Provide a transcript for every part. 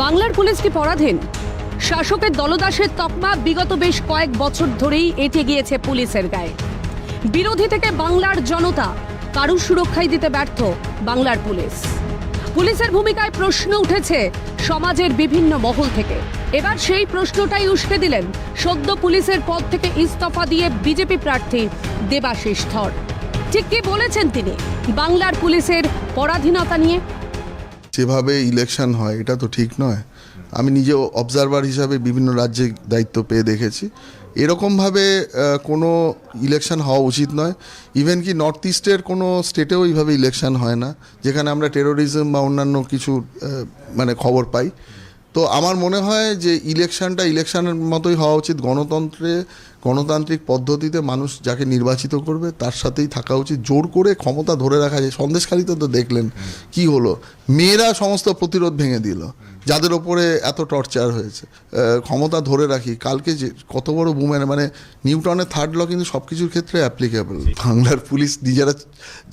বাংলার পুলিশ কি পরাধীন। শাসকের দলদাসের তকমা বিগত বেশ কয়েক বছর ধরেই এঁটে গিয়েছে পুলিশের গায়ে। বিরোধী থেকে বাংলার জনতা কারু সুরক্ষাই দিতে ব্যর্থ বাংলার পুলিশ। পুলিশের ভূমিকায় প্রশ্ন উঠেছে সমাজের বিভিন্ন মহল থেকে। এবার সেই প্রশ্নটাই উস্কে দিলেন সদ্য পুলিশের পদ থেকে ইস্তফা দিয়ে বিজেপি প্রার্থী দেবাশিস ধর। ঠিক কি বলেছেন তিনি বাংলার পুলিশের পরাধীনতা নিয়ে? যেভাবে ইলেকশন হয়, এটা তো ঠিক নয়। আমি নিজে অবজারভার হিসাবে বিভিন্ন রাজ্যে দায়িত্ব পেয়ে দেখেছি। এরকমভাবে কোনো ইলেকশন হওয়া উচিত নয়। ইভেন কি নর্থ ইস্টের কোনো স্টেটেও এইভাবে ইলেকশন হয় না। যেখানে আমরা টেরোরিজম বা অন্যান্য কিছু মানে খবর পাই। তো আমার মনে হয় যে ইলেকশনটা ইলেকশনের মতোই হওয়া উচিত। গণতন্ত্রে, গণতান্ত্রিক পদ্ধতিতে মানুষ যাকে নির্বাচিত করবে, তার সাথেই থাকা উচিত। জোর করে ক্ষমতা ধরে রাখা যায়। সন্দেশখালিতে তো দেখলেন কি হলো। মেয়েরা সমস্ত প্রতিরোধ ভেঙে দিল, যাদের ওপরে এত টর্চার হয়েছে। ক্ষমতা ধরে রাখি। কালকে যে কত বড় বুমেন মানে নিউটনের থার্ড ল কিন্তু সব কিছুর ক্ষেত্রে অ্যাপ্লিকেবল বাংলার পুলিশ নিজেরা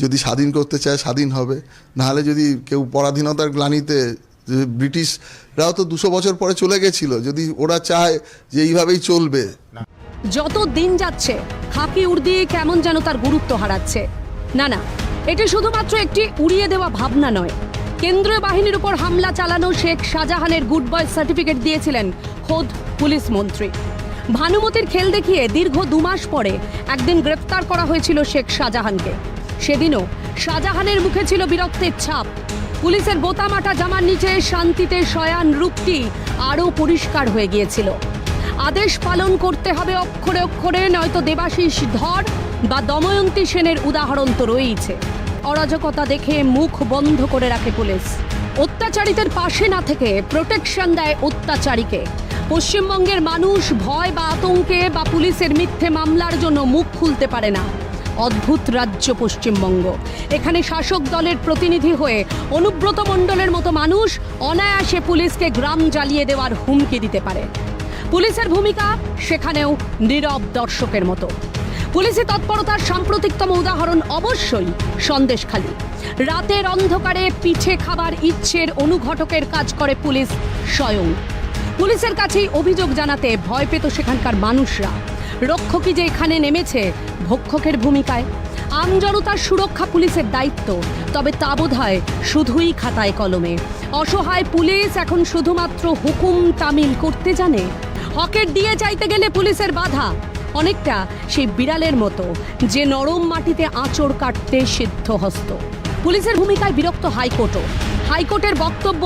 যদি স্বাধীন করতে চায়, স্বাধীন হবে। নাহলে যদি কেউ পরাধীনতার গ্লানিতে ব্রিটিশরাও তো দুশো বছর পরে চলে গেছিল, যদি ওরা চায় যে এইভাবেই চলবে। যত দিন যাচ্ছে, খাকি উর্দি কেমন যেন তার গুরুত্ব হারাচ্ছে। না না, এটি শুধুমাত্র একটি উড়িয়ে দেওয়া ভাবনা নয়। কেন্দ্রীয় বাহিনীর উপর হামলা চালানো শেখ শাহজাহানের গুড বয় সার্টিফিকেট দিয়েছিলেন খোদ পুলিশ মন্ত্রী। ভানুমতির খেল দেখিয়ে দীর্ঘ দু মাস পরে একদিন গ্রেফতার করা হয়েছিল শেখ শাহজাহানকে। সেদিনও শাহজাহানের মুখে ছিল বীরত্বের ছাপ। পুলিশের বোতামাটা জামার নিচে, শান্তিতে শয়ান রূপটি আরও পরিষ্কার হয়ে গিয়েছিল। আদেশ পালন করতে হবে অক্ষরে অক্ষরে, নয়তো দেবাশিস ধর বা দময়ন্তী সেনের উদাহরণ তো রয়েইছে। অরাজকতা দেখে মুখ বন্ধ করে রাখে পুলিশ। অত্যাচারীদের পাশে না থেকে প্রোটেকশন দেয় অত্যাচারীকে। পশ্চিমবঙ্গের মানুষ ভয় বা আতঙ্কে বা পুলিশের মিথ্যে মামলার জন্য মুখ খুলতে পারে না। অদ্ভুত রাজ্য পশ্চিমবঙ্গ। এখানে শাসক দলের প্রতিনিধি হয়ে অনুব্রত মণ্ডলের মতো মানুষ অনায়াসে পুলিশকে গ্রাম জ্বালিয়ে দেওয়ার হুমকি দিতে পারে। পুলিশের ভূমিকা সেখানেও নীরব দর্শকের মতো। পুলিশি তৎপরতার সাম্প্রতিকতম উদাহরণ অবশ্যই সন্দেশখালী। রাতের অন্ধকারে পিঠে খাবার ইচ্ছের অনুঘটকের কাজ করে পুলিশ স্বয়ং। পুলিশের কাছেই অভিযোগ জানাতে ভয় পেত সেখানকার মানুষরা। রক্ষকী যে এখানে নেমেছে ভক্ষকের ভূমিকায়। আমজনতার সুরক্ষা পুলিশের দায়িত্ব। তবে তা বোধ হয় শুধুই খাতায় কলমে। অসহায় পুলিশ এখন শুধুমাত্র হুকুম তামিল করতে জানে। হকের দিয়ে চাইতে গেলে পুলিশের বাধা। অনেকটা সেই বিড়ালের মতো, যে নরম মাটিতে আঁচড় কাটতে সিদ্ধ হস্ত পুলিশের ভূমিকায় বিরক্ত হাইকোর্টও। হাইকোর্টের বক্তব্য,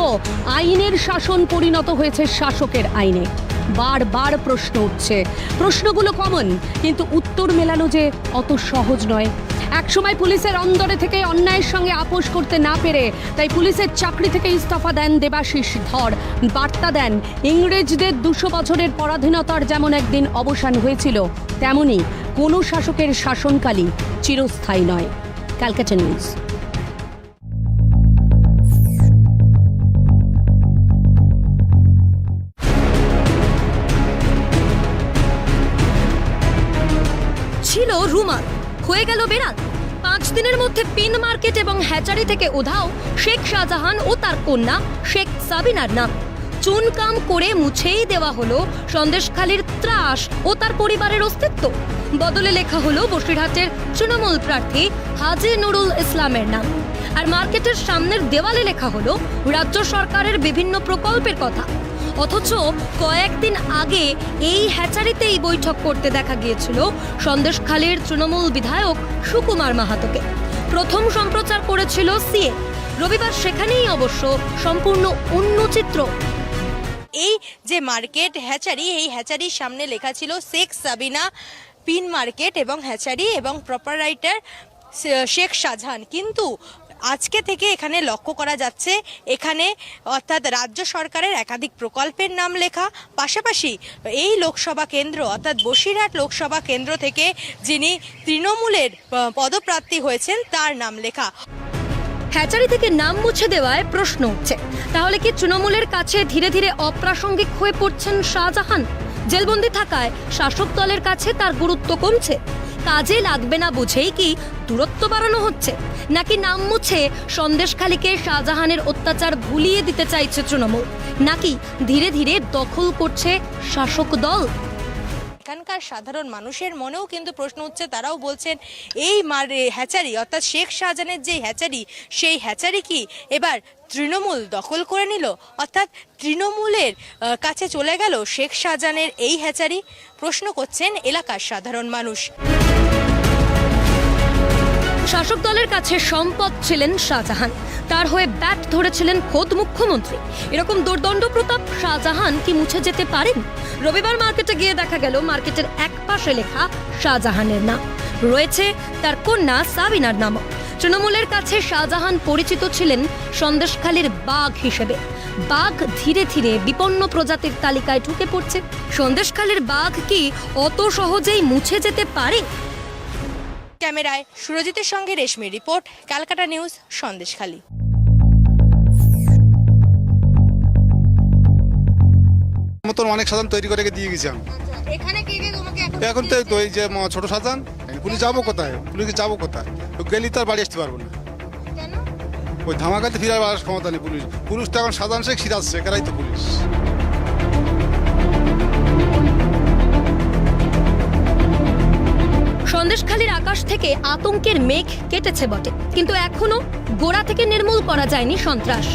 আইনের শাসন পরিণত হয়েছে শাসকের আইনে। বারবার প্রশ্ন উঠছে। প্রশ্নগুলো কমন কিন্তু উত্তর মেলানো যে অত সহজ নয়। একসময় পুলিশের অন্দরে থেকে অন্যায়ের সঙ্গে আপোষ করতে না পেরে, তাই পুলিশের চাকরি থেকে ইস্তফা দেন দেবাশিস ধর। বার্তা দেন, ইংরেজদের দুশো বছরের পরাধীনতার যেমন একদিন অবসান হয়েছিল, তেমনি কোনো শাসকের শাসনকালই চিরস্থায়ী নয়। ক্যালকাটা নিউজ। রুমাল হয়ে গেল বেড়াল। পাঁচ দিনের মধ্যে পিন মার্কেট এবং হ্যাচারি থেকে উধাও শেখ শাহজাহান ও তার কন্যা শেখ সাবিনার নাম। চুনকাম করে মুছেই দেওয়া হলো সন্দেশখালীর ত্রাস ও তার পরিবারের অস্তিত্ব। বদলে লেখা হলো বসিরহাটের তৃণমূল প্রার্থী হাজি নুরুল ইসলামের নাম। আর মার্কেটের সামনের দেওয়ালে লেখা হলো, রাজ্য সরকারের বিভিন্ন প্রকল্পের কথা। অথচ কয়েকদিন আগে এই হ্যাচারিতেই বৈঠক করতে দেখা গিয়েছিল সন্দেশখালীর তৃণমূল বিধায়ক সুকুমার মাহাতোকে। প্রথম সম্প্রচার করেছিল সিএ। রবিবার সেখানেই অবশ্য সম্পূর্ণ অন্য চিত্র। এই যে মার্কেট হ্যাচারি, এই হ্যাচারির সামনে লেখা ছিল শেখ সাবিনা, পিন মার্কেট এবং হ্যাচারি এবং প্রপারাইটার শেখ শাহজাহান। কিন্তু আজকে থেকে এখানে লক্ষ্য করা যাচ্ছে এখানে অর্থাৎ রাজ্য সরকারের একাধিক প্রকল্পের নাম লেখা। পাশাপাশি এই লোকসভা কেন্দ্র অর্থাৎ বসিরহাট লোকসভা কেন্দ্র থেকে যিনি তৃণমূলের আহ, পদপ্রার্থী হয়েছেন তার নাম লেখা। হ্যাচারি থেকে নাম মুছে দেওয়ায় প্রশ্ন উঠছে। তাহলে কি তৃণমূলের কাছে ধীরে ধীরে অপ্রাসঙ্গিক হয়ে পড়ছেন শাহজাহান? জেলবন্দি থাকায় শাসক দলের কাছে তার গুরুত্ব কমছে? কাজে লাগবে না বুঝেই কি দূরত্ব বাড়ানো হচ্ছে? নাকি নাম মুছে সন্দেশখালীকে শাহজাহানের অত্যাচার ভুলিয়ে দিতে চাইছে তৃণমূল? নাকি ধীরে ধীরে দখল করছে শাসক দল? এখানকার সাধারণ মানুষের মনেও কিন্তু প্রশ্ন হচ্ছে তারাও বলছেন, এই মার হ্যাচারি, অর্থাৎ শেখ শাহজাহানের যে হ্যাচারি, সেই হ্যাচারি কি এবার তৃণমূল দখল করে নিল? অর্থাৎ তৃণমূলের কাছে চলে গেল শেখ শাহজাহানের এই হ্যাচারি? প্রশ্ন করছেন এলাকার সাধারণ মানুষ। শাসক দলের কাছে সম্পদ ছিলেন শাহজাহান। তার হয়ে ব্যাট ধরেছিলেন খোদ মুখ্যমন্ত্রী। এরকম দুর্দণ্ড প্রতাপ শাহজাহান কি মুছে যেতে পারেন? রবিবার মার্কেটে গিয়ে দেখা গেল, মার্কেটের এক পাশে লেখা শাহজাহানের নাম। রয়েছে তার কন্যা সাবিনার নামও তৃণমূলের কাছে শাহজাহান পরিচিত ছিলেন সন্দেশখালীর বাঘ হিসেবে। বাঘ ধীরে ধীরে বিপন্ন প্রজাতির তালিকায় ঢুকে পড়ছে। সন্দেশখালীর বাঘ কি অত সহজেই মুছে যেতে পারে? ক্যামেরায় সুরজিতের সঙ্গে রেশমি রিপোর্ট ক্যালকাটা নিউজ সন্দেশখালী। মতন অনেক সাধারণ তৈরি করে দিয়ে গেছি আমি। এখানে তো এই যে ছোট সাধারণ পুলিশ যাব কোথায়? পুলিশে যাব কোথায়? গেলি তো আর বাড়ি আসতে পারব না। ওই ধামাকাতে বাড়ার ক্ষমতা নেই পুলিশ। পুলিশ তো এখন সাধারণ শেখ সিরাজ শেখ এরাই তো পুলিশ। সন্দেশখালীর আকাশ থেকে আতঙ্কের মেঘ কেটেছে বটে। কিন্তু এখনও গোড়া থেকে নির্মূল করা যায়নি সন্ত্রাস।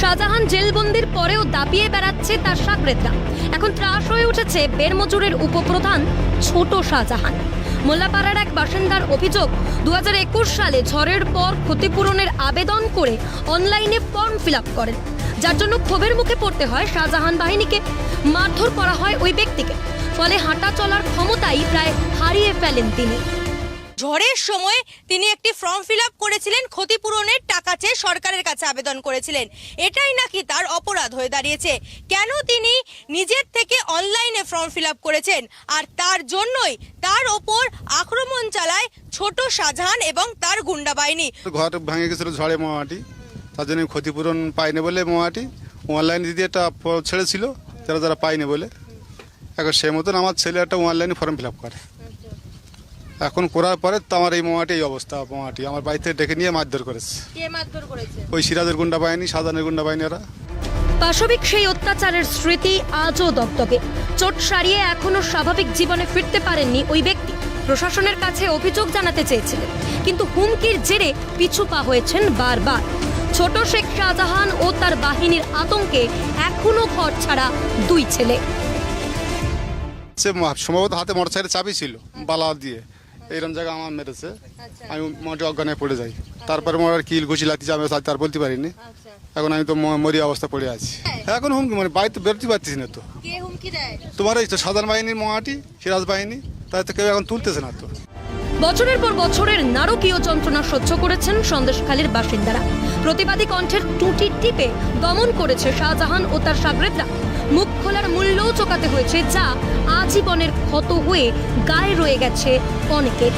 শাহজাহান জেলবন্দির পরেও দাপিয়ে বেড়াচ্ছে তার সাকরেতরা এখন ত্রাস হয়ে উঠেছে বেরমজুরের উপপ্রধান ছোট শাহজাহান। মোল্লাপাড়ার এক বাসিন্দার অভিযোগ দু হাজার একুশ সালে ঝড়ের পর ক্ষতিপূরণের আবেদন করে অনলাইনে ফর্ম ফিল করেন। যার জন্য ক্ষোভের মুখে পড়তে হয় শাহজাহান বাহিনীকে। মারধর করা হয় ওই ব্যক্তিকে। ফলে হাঁটা চলার ক্ষমতাই প্রায় হারিয়ে ফেলেন তিনি। ঝড়ের সময় তিনি একটি ফর্ম ফিল আপ করেছিলেন ক্ষতিপূরণের টাকা চেয়ে সরকারের কাছে আবেদন করেছিলেন। এটাই নাকি তার অপরাধ হয়ে দাঁড়িয়েছে? কেন তিনি নিজের থেকে অনলাইনে ফর্ম ফিল আপ করেছেন? আর তার জন্যই তার ওপর আক্রমণ চালায় ছোট শাহজাহান এবং তার গুন্ডা বাহিনী। ঘর ভেঙে গেছিল ঝড়ে মোয়াটি তার জন্য ক্ষতিপূরণ পাইনি বলে মোয়াটি অনলাইন দিদি একটা ছেড়েছিল যারা যারা পাইনি বলে। এখন সেই মতন আমার ছেলে একটা অনলাইনে ফর্ম ফিল আপ করে। এখন করার পরে তো আমার এই মোয়াটি এই অবস্থা মোয়াটি আমার বাড়িতে ডেকে নিয়ে মারধর করেছে। ওই সিরাজের গুন্ডা বাহিনী সাধারণের গুন্ডা বাহিনী ওরা। পাশবিক সেই অত্যাচারের স্মৃতি আজও দগদগে চোট সারিয়ে এখনও স্বাভাবিক জীবনে ফিরতে পারেননি ওই ব্যক্তি। প্রশাসনের কাছে অভিযোগ জানাতে চেয়েছিলেন। কিন্তু হুমকির জেরে পিছু পা হয়েছেন বারবার। ছোট শেখ শাহজাহান ও তার বাহিনীর আতঙ্কে এখনও ঘর ছাড়া দুই ছেলে। সে সম্ভবত হাতে মোটর সাইকেল চাবি ছিল বালা দিয়ে। এইরকম জায়গা আমার মেরেছে। আমি মোটে অজ্ঞানে পড়ে যাই। তারপরে মোটর কিল ঘুষি লাতি আমি তার বলতে পারিনি। এখন আমি তো মরি অবস্থা পড়ে আছি। এখন হুমকি মানে বাড়িতে বেরোতে পারতেছি না তো। তোমার এই তো সাধারণ বাহিনীর মহাটি সিরাজ বাহিনী তাই তো কেউ এখন তুলতেছে না তো। বছরের পর বছরের নারকীয় যন্ত্রণা সহ্য করেছেন সন্দেশখালীর বাসিন্দারা। প্রতিবাদী কণ্ঠের টুটি টিপে দমন করেছে শাহজাহান ও তার সাগরেদরা। মুখ খোলার মূল্যও চোকাতে হয়েছে, যা আজীবনের ক্ষত হয়ে গায়ে রয়ে গেছে অনেকের।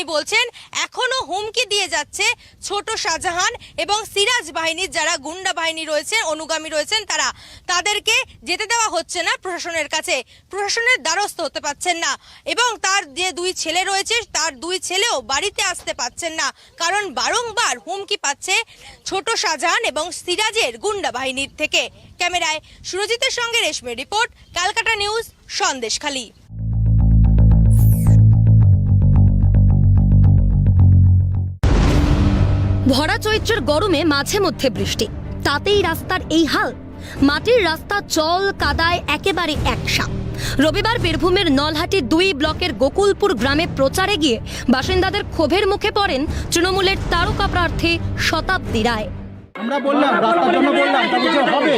তিনি বলছেন, এখনও হুমকি দিয়ে যাচ্ছে ছোট শাহজাহান এবং সিরাজ বাহিনীর যারা গুন্ডা বাহিনী রয়েছে, অনুগামী রয়েছেন তারা। তাদেরকে যেতে দেওয়া হচ্ছে না প্রশাসনের কাছে। প্রশাসনের দ্বারস্থ হতে পারছেন না এবং তার যে দুই ছেলে রয়েছে, তার দুই ছেলেও বাড়িতে আসতে পাচ্ছেন না। কারণ বারংবার হুমকি পাচ্ছে ছোট শাহজাহান এবং সিরাজের গুন্ডা বাহিনীর থেকে। ক্যামেরায় সুরজিতের সঙ্গে রেশমি রিপোর্ট ক্যালকাটা নিউজ, সন্দেশখালী। ভরা চৈত্রের গরমে মাঝে মধ্যে বৃষ্টি। তাতেই রাস্তার এই হাল। মাটির রাস্তা চল কাদায় একেবারে একসা। রবিবার বীরভূমের নলহাটির দুই ব্লকের গোকুলপুর গ্রামে প্রচারে গিয়ে বাসিন্দাদের ক্ষোভের মুখে পড়েন তৃণমূলের তারকা প্রার্থী শতাব্দী রায়। আমরা বললাম রাস্তার জন্য বললাম তা কিছু হবে।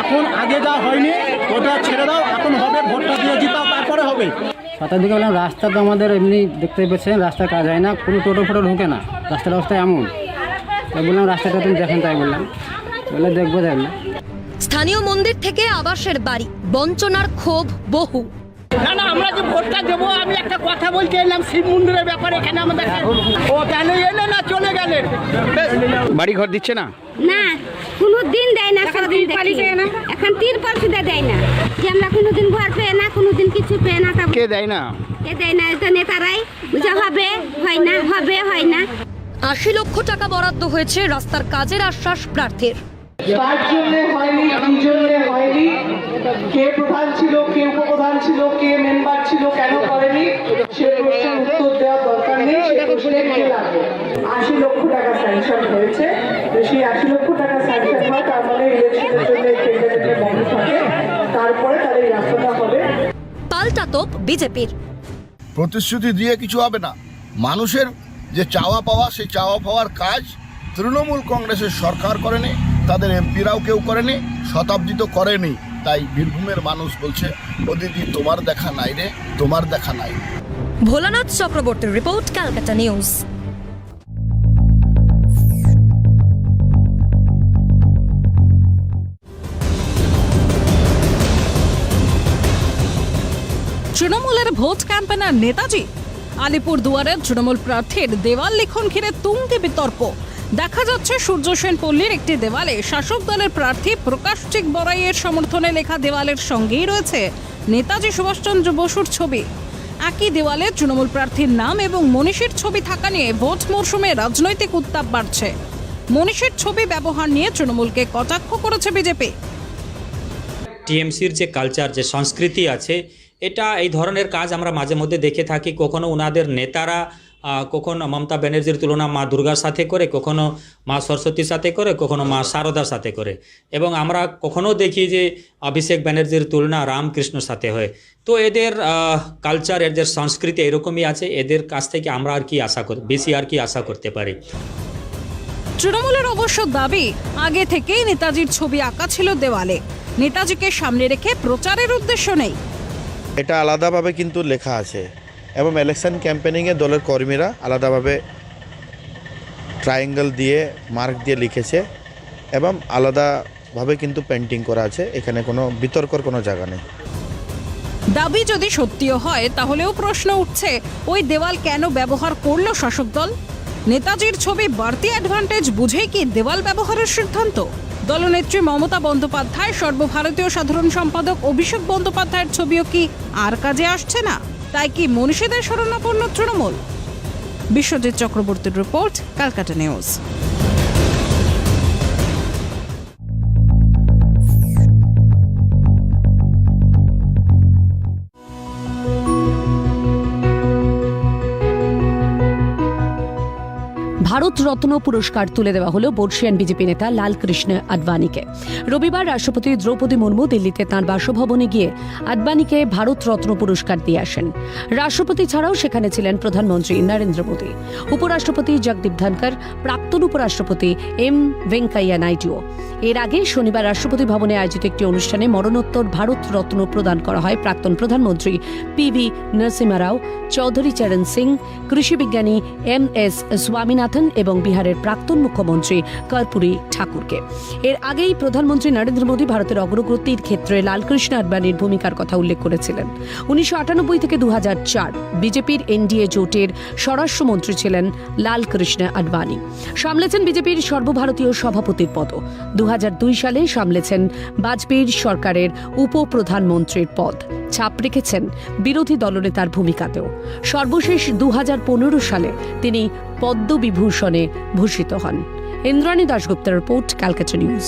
এখন আগে যা হয়নি ওটা ছেড়ে দাও এখন হবে ভোটটা দিয়ে জিতাও তারপরে হবে। সাতার দিকে বললাম রাস্তা তো আমাদের এমনি দেখতে পেয়েছেন রাস্তা কাজ হয় না কোনো টোটো ফোটো ঢুকে না। রাস্তার অবস্থা এমন। বললাম রাস্তাটা তুমি দেখেন তাই বললাম। বলে দেখব দেখলাম স্থানীয় মন্দির থেকে আবাসের বাড়ি বঞ্চনার ক্ষোভ বহু। না না আমরা যে ভোটটা দেবো আমি একটা কথা বলতে এলাম শিব মন্দিরের ব্যাপারে এখানে আমাদের ও কেন এলে না চলে গেলেন। বাড়ি ঘর দিচ্ছে না? না কোনো দিন দেয় না সব দিন দেখি এখন তিরপল সুদা দেয় না। যে আমরা কোনো দিন ঘর পেয়ে না কোনো দিন কিছু পেয়ে না তা কে দেয় না? কে দেয় না? এটা নেতারাই। বুঝে হবে হয় না হবে হয় না। আশি লক্ষ টাকা বরাদ্দ হয়েছে রাস্তার কাজের আশ্বাস প্রার্থীর। জন্য হয়নি কি জন্য হয়নি। কে প্রধান ছিল কে উপপ্রধান ছিল কে মেম্বার ছিল কেন করেনি সে প্রশ্নের উত্তর দেওয়ার দরকার নেই সে প্রশ্নে লাগবে? আশি লক্ষ টাকা স্যাংশন হয়েছে। তো সেই আশি লক্ষ টাকা স্যাংশন হয় তার মানে ইলেকশনের জন্য এই বন্ধ থাকে। তারপরে তাহলে এই রাস্তাটা হবে। পাল্টা তোপ বিজেপির। প্রতিশ্রুতি দিয়ে কিছু হবে না। মানুষের যে চাওয়া পাওয়া, সেই চাওয়া পাওয়ার কাজ তৃণমূল কংগ্রেসের সরকার করেনি, তাদের এমপিরাও কেউ করেনি, শতাব্দী তো করেনি। তাই বীরভূমের মানুষ বলছে ও দিদি তোমার দেখা নাই রে, তোমার দেখা নাই। ভোলানাথ চক্রবর্তীর রিপোর্ট, ক্যালকাটা নিউজ। তৃণমূলের ভোট ক্যাম্পেনার নেতাজি আলিপুর দুয়ারের তৃণমূল প্রার্থীর দেওয়াল লিখন ঘিরে তুঙ্গে বিতর্ক। দেখা যাচ্ছে, সূর্য সেন পল্লীর একটি দেওয়ালে শাসক দলের প্রার্থী প্রকাশ চিক বড়াইয়ের সমর্থনে লেখা দেওয়ালের সঙ্গেই রয়েছে নেতাজি সুভাষচন্দ্র বসুর ছবি। একই দেওয়ালে তৃণমূল প্রার্থীর নাম এবং মনীষীর ছবি থাকা নিয়ে ভোট মরশুমে রাজনৈতিক উত্তাপ বাড়ছে। মনীষীর ছবি ব্যবহার নিয়ে তৃণমূলকে কটাক্ষ করেছে বিজেপি। টিএমসির যে কালচার, যে সংস্কৃতি আছে এটা এই ধরনের কাজ আমরা মাঝে মধ্যে দেখে থাকি। কখনো ওনাদের নেতারা কখনো মমতা ব্যানার্জির তুলনা মা দুর্গার সাথে করে, কখনো মা সরস্বতীর সাথে করে, কখনো মা শারদার সাথে করে। এবং আমরা কখনো দেখি যে অভিষেক ব্যানার্জির তুলনা রামকৃষ্ণর সাথে হয়। তো এদের কালচার এদের সংস্কৃতি এরকমই আছে। এদের কাছ থেকে আমরা আর কি আশা করি, বেশি আর কি আশা করতে পারি। তৃণমূলের অবশ্য দাবি, আগে থেকেই নেতাজির ছবি আঁকা ছিল দেওয়ালে। নেতাজিকে সামনে রেখে প্রচারের উদ্দেশ্য নেই। এটা আলাদাভাবে কিন্তু লেখা আছে। এবং ইলেকশন ক্যাম্পেনিংয়ে দলের কর্মীরা আলাদাভাবে ট্রায়াঙ্গেল দিয়ে মার্ক দিয়ে লিখেছে এবং আলাদাভাবে কিন্তু পেন্টিং করা আছে। এখানে কোনো বিতর্কর কোনো জায়গা নেই। দাবি যদি সত্যিও হয়, তাহলেও প্রশ্ন উঠছে, ওই দেওয়াল কেন ব্যবহার করল শাসক দল? নেতাজির ছবি বাড়তি অ্যাডভান্টেজ বুঝেই কি দেওয়াল ব্যবহারের সিদ্ধান্ত? দলনেত্রী মমতা বন্দ্যোপাধ্যায়, সর্বভারতীয় সাধারণ সম্পাদক অভিষেক বন্দ্যোপাধ্যায়ের ছবিও কি আর কাজে আসছে না? তাই কি মনীষীদের শরণাপন্ন তৃণমূল? বিশ্বজিৎ চক্রবর্তীর রিপোর্ট, ক্যালকাটা নিউজ। ভারত রত্ন পুরস্কার তুলে দেওয়া হলো বর্ষিয়ান বিজেপি নেতা লালকৃষ্ণ আডবাণীকে। রবিবার রাষ্ট্রপতি দ্রৌপদী মুর্মু দিল্লিতে তাঁর বাসভবনে গিয়ে আডবাণীকে ভারত রত্ন পুরস্কার দিয়ে আসেন। রাষ্ট্রপতি ছাড়াও সেখানে ছিলেন প্রধানমন্ত্রী নরেন্দ্র মোদী। উপরাষ্ট্রপতি জগদীপ ধনকর প্রাক্তন উপরাষ্ট্রপতি এম ভেঙ্কাইয়া নাইডুও। এর আগে শনিবার রাষ্ট্রপতি ভবনে আয়োজিত একটি অনুষ্ঠানে মরণোত্তর ভারত রত্ন প্রদান করা হয় প্রাক্তন প্রধানমন্ত্রী পি ভি নরসিমা রাও, চৌধুরী চরণ সিং, কৃষি বিজ্ঞানী এম এস স্বামীনাথন এবং বিহারের প্রাক্তন মুখ্যমন্ত্রী কর্পূরী ঠাকুরকে। এর আগেই প্রধানমন্ত্রী নরেন্দ্র মোদী ভারতের অগ্রগতির ক্ষেত্রে লালকৃষ্ণ আডবাণীর ভূমিকার কথা উল্লেখ করেছিলেন। উনিশশো আটানব্বই থেকে দু হাজার চার বিজেপির এনডিএ জোটের স্বরাষ্ট্রমন্ত্রী ছিলেন লালকৃষ্ণ আডবাণী। সামলেছেন বিজেপির সর্বভারতীয় সভাপতির পদ দু হাজার দুই সালে সামলেছেন বাজপেয়ীর সরকারের উপপ্রধানমন্ত্রীর পদ। ছাপ রেখেছেন বিরোধী দলনেতার ভূমিকাতেও। সর্বশেষ দু হাজার পনেরো সালে তিনি পদ্মবিভূষণে ভূষিত হন। ইন্দ্রাণী দাশগুপ্তের রিপোর্ট ক্যালকাটা নিউজ।